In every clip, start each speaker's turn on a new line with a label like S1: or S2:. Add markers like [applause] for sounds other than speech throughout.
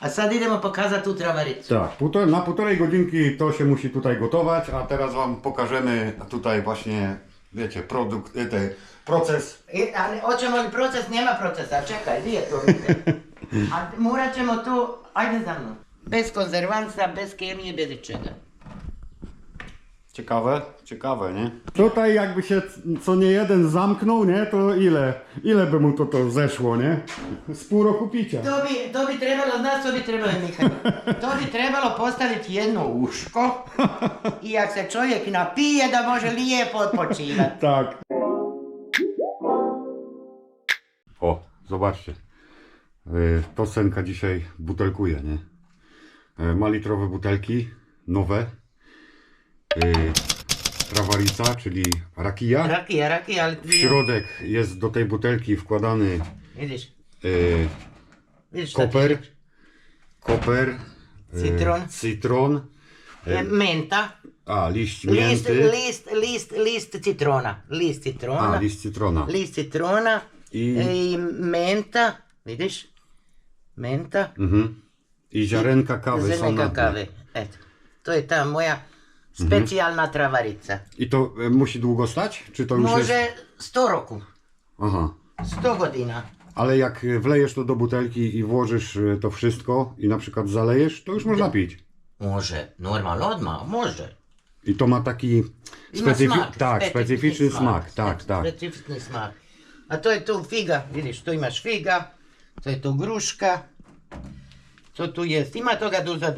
S1: A sad idemo pokazati tu travaricu.
S2: Tak, półtor, na półtorej godzinki to się musi tutaj gotować, a teraz Wam pokażemy tutaj właśnie, wiecie, produkt, y, te, proces.
S1: I, ali hoćemo li proces? Nema procesa, čekaj, di je to vidite? [laughs] A morat ćemo tu, ajde za mnom. Bez konzervansa, bez kemije, bez ičega.
S2: Ciekawe, ciekawe, nie? Tutaj jakby się co nie jeden zamknął, nie, to ile, ile by mu to, to zeszło, nie? Z pół roku picia.
S1: To bi, to bi trebalo, znaš što bi trebalo Mihaj? To bi trebalo postaviti jedno uško i jak se čovjek napije da može lijepo odpočivati.
S2: Tak. O, zobaczcie. Y, To Senka dzisiaj butelkuje, nie? Y, Ma litrowe butelki, nowe. Y, czyli rakija.
S1: Rakija, rakija, ali
S2: W środek jest do tej butelki wkładany
S1: Vidiš,
S2: y,
S1: vidiš šta ti
S2: koper, koper, y,
S1: citron, E, Menta,
S2: a liść
S1: list,
S2: mięty,
S1: list, list, list citrona. List citrona.
S2: a liść citrona.
S1: list citrona
S2: I-
S1: i menta, vidiš? Menta,
S2: Mhm. I ziarenka kawy są
S1: zrneka
S2: na dnie.
S1: kave. Eto, to je ta moja specijalna travarica.
S2: I to y, musi długo stać? Czy to już jest...
S1: Može 100 roku,
S2: Aha.
S1: 100 godina.
S2: Ale jak y, wlejesz to do butelki i włożysz y, to wszystko i na przykład zalejesz, to już można pić.
S1: Može, normalno odmah, može.
S2: I to ma taki
S1: Ima
S2: specyfi-
S1: smak,
S2: tak, specyficzny smak. Tak, tak.
S1: Specifični smak. A to je tu figa, vidiš, tu imaš figa, to je tu gruška, to tu jest, ima toga du za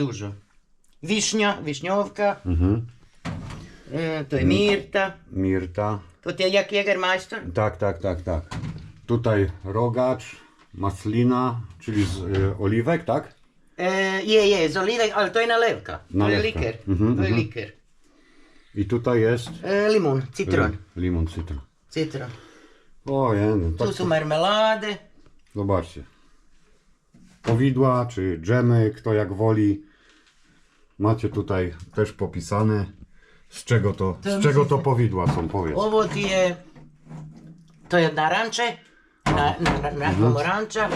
S1: Višnja, višnjovka,
S2: Mhm.
S1: e, to je mirta,
S2: Mirta.
S1: je jak Jägermeister.
S2: Tak, tak, tak, tak. Tutaj rogacz, maslina, czyli z y, oliwek, tak?
S1: E, je, je, z olivek, ali to je nalevka. To je
S2: Nalevka.
S1: liker,
S2: Mhm,
S1: to je
S2: mhm. I tutaj jest
S1: E, limun, citron,
S2: y, limon citron.
S1: citron.
S2: O, jeden,
S1: Tu
S2: tak,
S1: su marmelade,
S2: zobaczcie. Powidła czy dżemy, kto jak woli. Macie tutaj też popisane, z czego to, z czego to powidła są, powiedz.
S1: Ovo ti je, to je naranče, na, na, na, na pomoranča,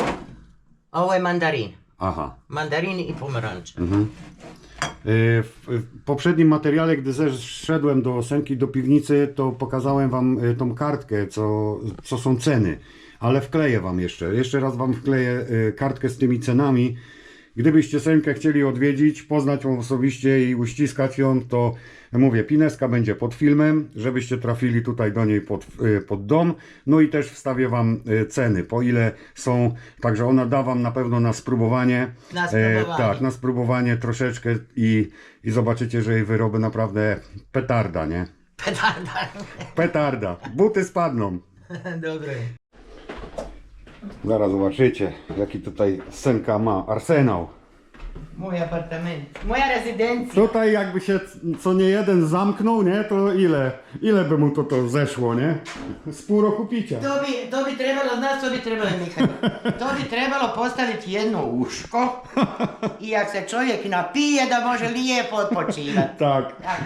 S1: a ovo je mandarin.
S2: Aha.
S1: Mandarin i pomoranča.
S2: Y, W w poprzednim materiale, gdy zeszedłem do Senki, do piwnicy, to pokazałem Wam y, tą kartkę, co, co są ceny. Ale wkleję Wam jeszcze. Jeszcze raz Wam wkleję y, kartkę z tymi cenami. Gdybyście Senkę chcieli odwiedzić, poznać ją osobiście i uściskać ją, to mówię, pineska będzie pod filmem, żebyście trafili tutaj do niej pod, y, pod dom. No i też wstawię Wam y, ceny, po ile są. Także ona da Wam na pewno na spróbowanie.
S1: Na spróbowanie.
S2: tak, na spróbowanie troszeczkę i, i zobaczycie, że jej wyroby naprawdę petarda, nie?
S1: Petarda. [laughs]
S2: Petarda. Buty spadną.
S1: Dobro je.
S2: Zaraz zobaczycie, jaki tutaj Senka ma arsenał.
S1: Moj apartament. Moja rezidencija.
S2: Tutaj jakby się co nie jeden zamknął, nie? To ile, ile by mu to, to zeszło, nie? Z pół roku picia.
S1: To bi, to bi trebalo, znaš što bi trebalo Mihaj? [laughs] To bi trebalo postaviti jedno uško i jak se čovjek napije da može lijepo odpočivati.
S2: Tak.
S1: Tak.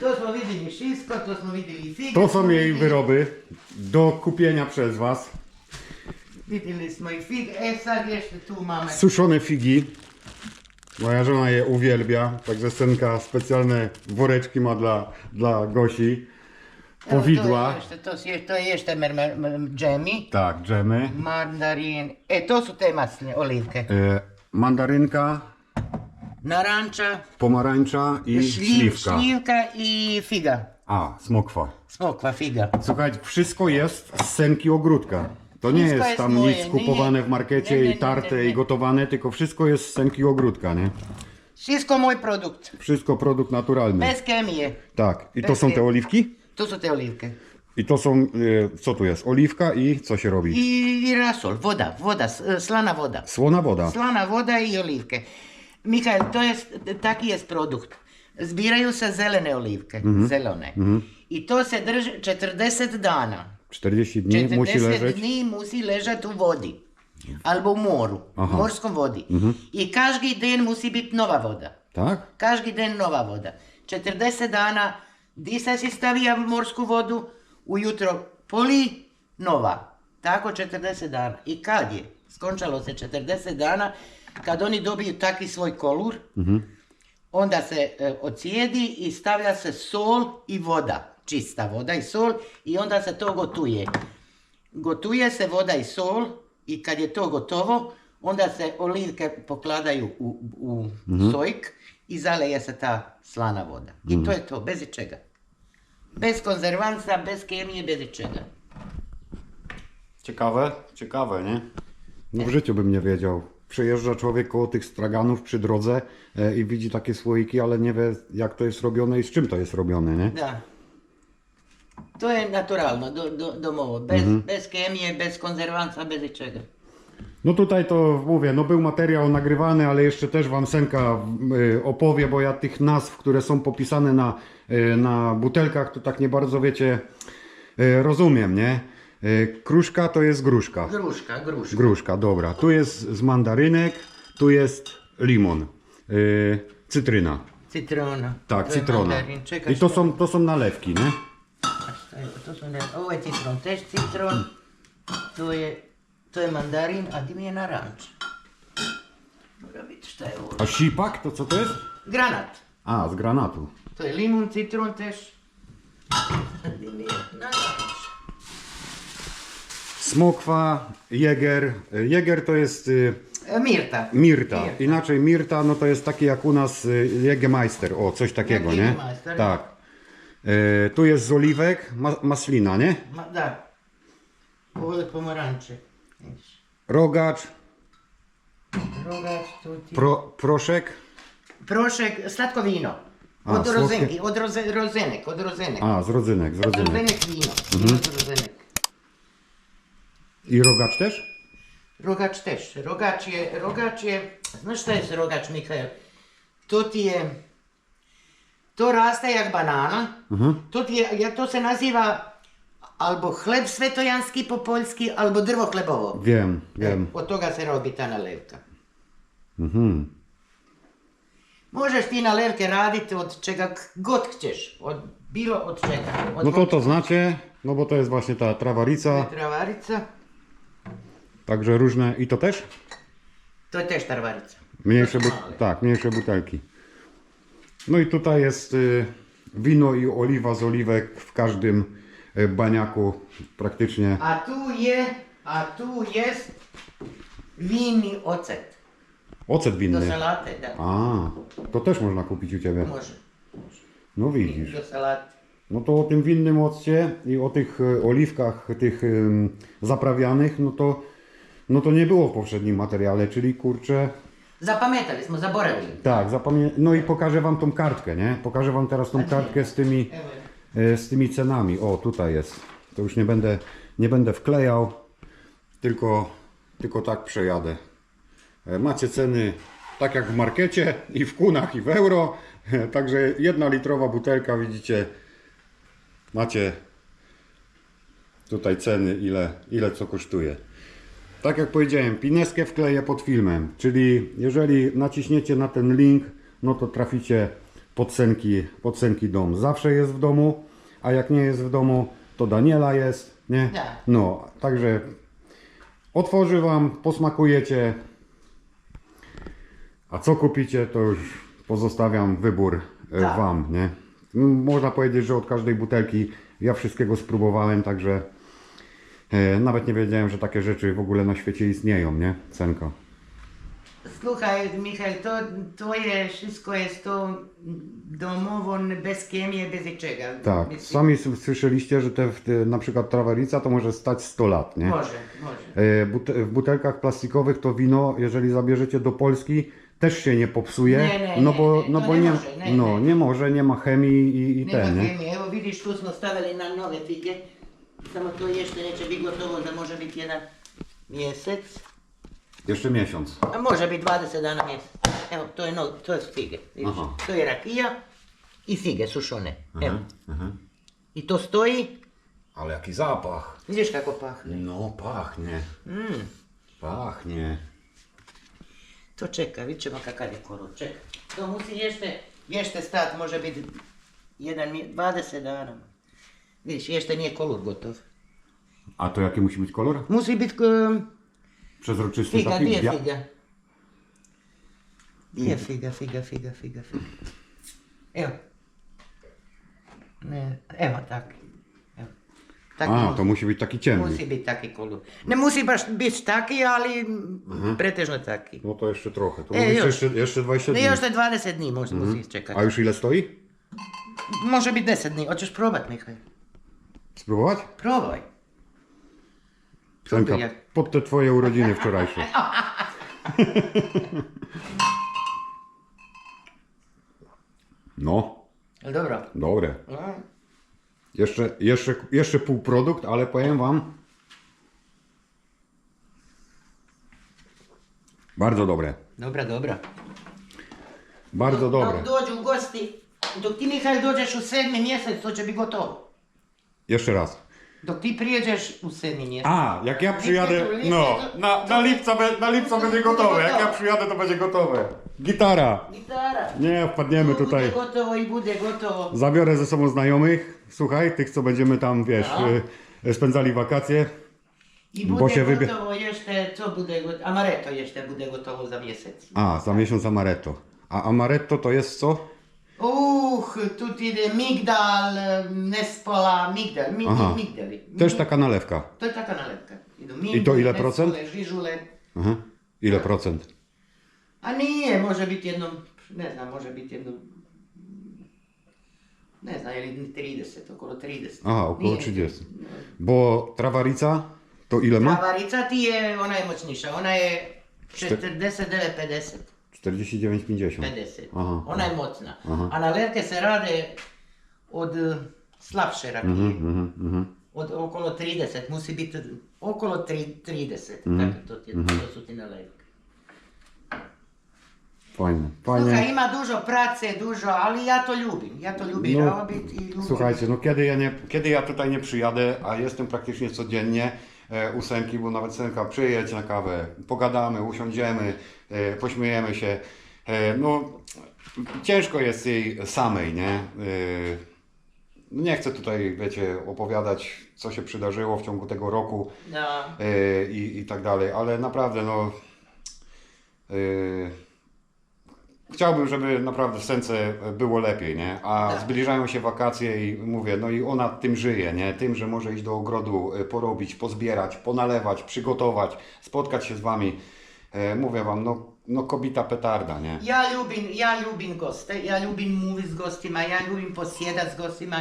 S1: To smo vidjeli šisko, to smo vidjeli fige.
S2: To są jej wyroby do kupienia przez Was.
S1: Vidjeli smo i fige. E sad jeszcze tu mamy.
S2: Suszone figi. Moja żona je uwielbia, także Senka specjalne woreczki ma dla, dla Gosi. Powidła.
S1: To je jeszcze, to, je- to je jeszcze mer, džemi.
S2: Tak, dżemy.
S1: Mandarin. E, to su te masne olivke.
S2: E, mandarynka,
S1: Naranča,
S2: pomarańcza i
S1: šljiv,
S2: śliwka.
S1: šljivka i figa.
S2: A, smokwa.
S1: Smokva figa.
S2: Słuchajcie, wszystko jest z senki ogródka. To nie
S1: Wszystko
S2: jest
S1: jest
S2: tam
S1: moje,
S2: nic
S1: nie,
S2: kupowane
S1: nie.
S2: w markecie
S1: Nie, nie,
S2: i
S1: nie,
S2: tarte
S1: nie, nie.
S2: i gotowane, tylko wszystko jest z senki ogródka, nie?
S1: Wszystko mój produkt.
S2: Wszystko produkt naturalny.
S1: Bez kemije.
S2: Tak. I to
S1: bez
S2: są te
S1: chemii.
S2: oliwki?
S1: Tu su te olivke.
S2: I to są, e, co tu jest? Oliwka i co się robi?
S1: I, i rasol, voda, voda, s- slana voda.
S2: Słona woda.
S1: Slana voda i olivke. Mikael, to jest, taki jest produkt. Zbiraju se zelene olivke,
S2: Mhm.
S1: zelene. I to se drži 40 dana.
S2: 40 dni
S1: 40
S2: musi leżeć.
S1: dni musi ležati u vodi. Albo u moru,
S2: Aha.
S1: morskom vodi. I každi den musi biti nova voda.
S2: Tak?
S1: Každi den nova voda. 40 dana disa si stavija morsku vodu, ujutro poli nova. Tako 40 dana. I kad je skončalo se 40 dana, kad oni dobiju takvi svoj kolor,
S2: Mhm.
S1: onda se e, ocijedi i stavlja se sol i voda, čista voda i sol i onda se to gotuje. Gotuje se voda i sol i kad je to gotovo, onda se olivke pokladaju u, u sojk i zaleje se ta slana voda. I to je to, bez ičega. Bez konzerwansa, bez kemije, bez ičega.
S2: Ciekawe, ciekawe, nie? No w życiu bym nie wiedział. Przejeżdża człowiek koło tych straganów przy drodze e, i widzi takie słoiki, ale nie wie jak to jest robione i z czym to jest robione, nie?
S1: Da. To je naturalno, do, do, domowo. Bez, bez kemije, bez konzerwansa, bez ičega.
S2: No tutaj to mówię, no był materiał nagrywany, ale jeszcze też wam Senka y, opowie, bo ja tych nazw, które są popisane na, y, na butelkach, to tak nie bardzo wiecie, y, rozumiem, nie? Y, Kruszka to jest gruszka.
S1: Gruszka, gruszka.
S2: Gruszka, dobra. Tu jest z mandarynek, tu jest limon, y, cytryna.
S1: Citrona.
S2: Tak,
S1: To
S2: cytrona.
S1: mandarin.
S2: I to są, to są nalewki, nie?
S1: A šta je, to su ne, ovo je citron, tež citron, to je, to je mandarin, a di mi je naranč? Mora biti šta je ovo?
S2: A sipak to co to jest?
S1: Granat.
S2: A, z granatu.
S1: To je limun, citron tež. A di mi je naranč?
S2: Smokwa, jeger. Jeger to jest y,
S1: E, Mirta.
S2: Mirta.
S1: Mirta.
S2: Inaczej Mirta, no to jest taki jak u nas y, Jägermeister. O, coś takiego, nie?
S1: Jägermeister.
S2: Tak. E, tu jest z oliwek, ma, maslina, nie?
S1: Ma, da. Pomaranče. Vidiš.
S2: Rogacz,
S1: tu ti...
S2: pro, proszek.
S1: Prošek, slatko vino.
S2: A,
S1: Od rozenki, od roze, rozenek, od rozenek.
S2: A, z rodzynek, z rodzynek.
S1: Rozenek vino. Vino od rozenek.
S2: I rogacz też?
S1: Rogač tež. Rogač je, rogač je, znaš šta je rogač, Mihajl? To ti je, to raste jak banana, to, ti je, to se naziva albo hleb svetojanski po poljski, albo drvo hlebovo.
S2: Wiem, wiem.
S1: Od toga se robi ta nalevka.
S2: Mhm.
S1: Možeš ti nalevke raditi od k- god chceš, od bilo od čega. Od
S2: No to to znacie, no bo to jest właśnie ta trawarica,
S1: Travarica,
S2: także różne. I to też?
S1: to je tež tarvarica.
S2: Mniejsze,
S1: To
S2: bu- tak, mniejsze butelki. No i tutaj jest y, wino i oliwa z oliwek w każdym y, baniaku praktycznie.
S1: A tu je, a tu jest vinni ocet.
S2: Ocet
S1: Do
S2: winny.
S1: salate, da.
S2: A, to też można kupić u Ciebie.
S1: Može.
S2: No widzisz.
S1: Do salate.
S2: No to o tym winnym occie i o tych e, oliwkach, tych zaprawianych, no to, no to nie było w poprzednim materiale, czyli kurczę,
S1: Zapametali smo, zaboravili.
S2: tak, zapamię... no i pokażę Wam tą kartkę, nie? Pokażę Wam teraz tą kartkę z tymi, e, z tymi cenami. O, tutaj jest. To już nie będę, nie będę wklejał, tylko, tylko tak przejadę. E, Macie ceny tak jak w markecie i w kunach i w euro. [laughs] Także jedna litrowa butelka, widzicie, macie tutaj ceny, ile, ile co kosztuje. Tak jak powiedziałem, pineskę wkleję pod filmem, czyli jeżeli naciśniecie na ten link, no to traficie pod Senki, pod Senki dom. Zawsze jest w domu, a jak nie jest w domu, to Daniela jest, nie? No, także otworzy Wam, posmakujecie, a co kupicie, to już pozostawiam wybór e,
S1: Tak.
S2: Wam, nie? Można powiedzieć, że od każdej butelki ja wszystkiego spróbowałem, także nawet nie wiedziałem, że takie rzeczy w ogóle na świecie istnieją, nie? Cenka.
S1: Sluhaj, Mihajl, to, to je, wszystko jest to domowo, bez kemije, bez niczego.
S2: Tak,
S1: Mislim,
S2: sami słyszeliście, że te, te na przykład trawarica to może stać 100 lat, nie?
S1: Može, može.
S2: E, bute- W butelkach plastikowych to wino, jeżeli zabierzecie do Polski, też się nie popsuje,
S1: Nie, nie,
S2: no
S1: nie,
S2: bo,
S1: nie,
S2: no bo
S1: nie
S2: nie,
S1: może, nie,
S2: no,
S1: nie.
S2: nie może, nie ma chemii i, i
S1: Nema
S2: ten, nie?
S1: kemije, evo vidiš tu smo stavili na nove fige, samo to jeszcze neće biti gotovo da može biti jedan mjesec,
S2: Jeszcze miesiąc.
S1: a može biti 20 dana mjesec. Evo, to je, no, to je fige, vidiš,
S2: Aha.
S1: to je rakija i fige sušone, evo.
S2: aha.
S1: I to stoji,
S2: Ale jaki zapach.
S1: vidiš kako pahne.
S2: No, pachnie.
S1: Mm,
S2: Pachnie.
S1: to čeka, vidit ćemo kakav je kolor, čeka. To musi jeszcze, jeszcze stat, može biti jedan, mje- 20 dana. Vidiš, jeszcze nije kolor gotov.
S2: A to jaki musi być kolor?
S1: Musi biti um,
S2: Przezroczysty
S1: figa,
S2: taki?
S1: dvije
S2: bia-
S1: fige. Gdje je figa, figa, figa, figa, figa. Evo. Ne, evo tak. Evo. Taki
S2: A, to musi być taki ciemny.
S1: Musi biti taki kolor. Ne musi baš biti taki, ali pretežno taki.
S2: No to jeszcze trochę. To
S1: E,
S2: mówisz
S1: już.
S2: jeszcze, jeszcze 20
S1: Ne,
S2: dni.
S1: još je 20 dni može, musi čekati.
S2: A już ile stoi?
S1: Može biti 10 dni. Hoćeš probat, Mihaj?
S2: Spróbować?
S1: Probaj.
S2: Senka,
S1: jak-
S2: pod te twoje urodziny wczorajsze. [laughs] No,
S1: Jel dobro?
S2: dobre.
S1: No.
S2: Jeszcze, jeszcze, jeszcze półprodukt, ale powiem wam. Bardzo dobre.
S1: Dobra, dobra.
S2: Bardzo dobre.
S1: Dok dođu gosti, dok ti Mihaj dođeš u sedmi mjesec, to će biti gotovo.
S2: Jeszcze raz.
S1: Dok ti prijeđeš u sedmi mjesec.
S2: A, jak ja przyjadę, no, na, na, lipca, be- na lipca będzie gotowe. Jak ja przyjadę, to będzie gotowe. Gitara.
S1: Gitara.
S2: Nie, wpadniemy
S1: Tu
S2: tutaj.
S1: Bude gotovo i bude gotovo.
S2: Zabiorę ze sobą znajomych, słuchaj, tych co będziemy tam, wiesz,
S1: No.
S2: y, spędzali wakacje.
S1: I
S2: Bo się wybie-
S1: gotovo jeszcze, co bude gotovo? Amaretto jeszcze bude gotovo za mjesec.
S2: A, za miesiąc amaretto. A amaretto to jest co?
S1: Uh, tu ti ide migdal, nespola, migdal, mi,
S2: Aha.
S1: migdali.
S2: Też taka nalewka.
S1: To je taka nalepka. Idu
S2: I to ile
S1: nespole,
S2: procent?
S1: Žižule.
S2: Aha. Ile procent?
S1: A nije, može biti jedno, ne znam, može biti jedno, ne znam, je li 30, okolo 30.
S2: Aha, około
S1: Nije.
S2: 30. Bo travarica to ile ma?
S1: Travarica ti je, ona je moćniša, ona je 49-50.
S2: 49,50.
S1: 50.
S2: Aha.
S1: Ona je mocna.
S2: Aha.
S1: A nalepke se rade od eh, slabše rakije.
S2: Mhm, mhm.
S1: Od okolo 30, musi biti okolo tri- 30.
S2: Mhm.
S1: Tako to, ti, to su ti nalepke.
S2: Fajne,
S1: Słuchaj,
S2: fajne.
S1: ima dużo prace, dużo, ali ja to ljubim. Ja to lubię
S2: No,
S1: robić i lubię.
S2: Słuchajcie, no kiedy ja, nie, kiedy ja tutaj nie przyjadę, a jestem praktycznie codziennie e, u Senki, bo nawet Senka przyjedź na kawę, pogadamy, usiądziemy, e, pośmiejemy się. E, no, ciężko jest jej samej, nie? Nie chcę tutaj, wiecie, opowiadać, co się przydarzyło w ciągu tego roku
S1: No.
S2: i, i tak dalej, ale naprawdę, no. Chciałbym, żeby naprawdę w Sence było lepiej, nie? A
S1: Tak.
S2: zbliżają się wakacje i mówię, no i ona tym żyje, nie? Tym, że może iść do ogrodu, y, porobić, pozbierać, ponalewać, przygotować, spotkać się z wami. E, Mówię wam, no, no kobita petarda, nie?
S1: Ja ljubim, ja ljubim goste, ja ljubim movie s gostima, ja ljubim posjedat s gostima,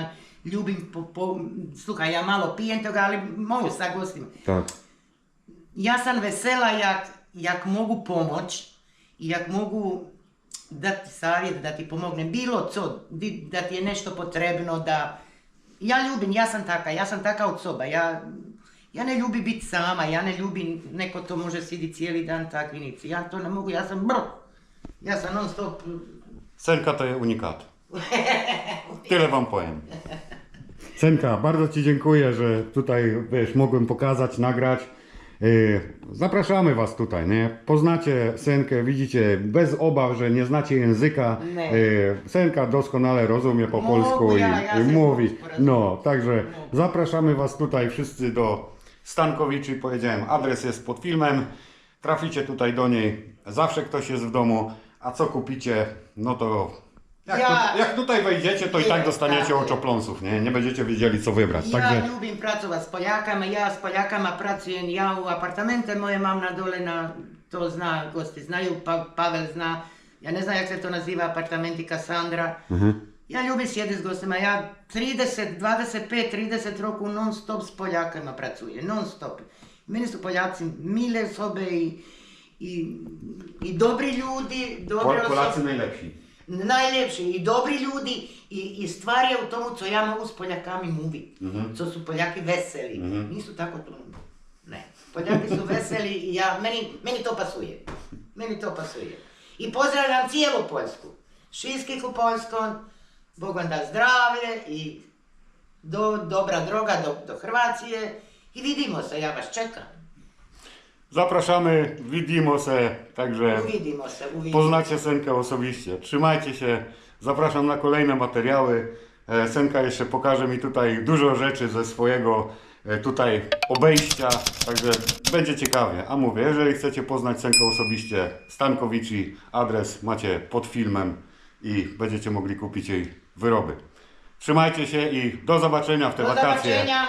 S1: ljubim po, po, sluchaj, ja malo pijem toga, ali mogu sa gostima.
S2: Tak.
S1: Ja sam vesela jak, jak mogu pomoć i jak mogu dati savjet, da ti pomognem, bilo co, da ti je nešto potrebno, da... Ja ljubim, ja sam taka, ja sam taka od soba, ja, ja ne ljubim biti sama, ja ne ljubim, neko to može sidi cijeli dan takvinici, ja to ne mogu, ja sam brr, ja sam non stop
S2: Senka to jest unikat. [laughs] Tyle wam powiem. Senka, bardzo Ci dziękuję, że tutaj, wiesz, mogłem pokazać, nagrać. Yy, Zapraszamy Was tutaj, nie? Poznacie Senkę, widzicie, bez obaw, że nie znacie języka.
S1: Nie.
S2: Yy, Senka doskonale rozumie po
S1: Mogu,
S2: polsku i,
S1: ja- ja
S2: i mówi. No, także
S1: Mogu.
S2: zapraszamy Was tutaj wszyscy do Stankowiczy. Powiedziałem, adres jest pod filmem. Traficie tutaj do niej. Zawsze ktoś jest w domu. A co kupicie, no to jak,
S1: Ja-
S2: tu, jak tutaj wejdziecie, to i tak
S1: Nie,
S2: dostaniecie
S1: tak.
S2: oczopląsów, nie? Nie będziecie wiedzieli, co wybrać.
S1: Ja
S2: Także
S1: ljubim pracovat s Poljakama, ja s Poljakama pracujem, ja u apartamente moje mam na dole na, to zna, gosti znaju, pa, Pavel zna, ja ne znam jak se to naziva, apartamenti Kassandra. Ja ljubim sjediti s gostima, ja 30, 25, 30 roku non stop s Poljakama pracujem, non stop. Meni su Poljaci mile osobe i, i, i dobri ljudi, dobre osobe.
S2: najlepsi.
S1: Najljepši i dobri ljudi i, i stvar je u tomu co ja mogu s Poljakami muvit. Co su Poljaki veseli. Nisu tako to. Ne. Poljaki su veseli i ja, meni, meni to pasuje. Meni to pasuje. I pozdravljam cijelu Poljsku. Šiskih u Poljskom, Bog vam da zdravlje i do, dobra droga do, do Hrvatije. I vidimo se, ja vas čekam.
S2: Zapraszamy, widzimy se, także
S1: Uvidimo se, uvidimo.
S2: poznacie Senkę osobiście. Trzymajcie się, zapraszam na kolejne materiały. E, Senka jeszcze pokaże mi tutaj dużo rzeczy ze swojego e, tutaj obejścia, także będzie ciekawie. A mówię, jeżeli chcecie poznać Senko osobiście, Stankowici, adres macie pod filmem i będziecie mogli kupić jej wyroby. Trzymajcie się i do zobaczenia w te
S1: Do
S2: wakacje.
S1: zobaczenia.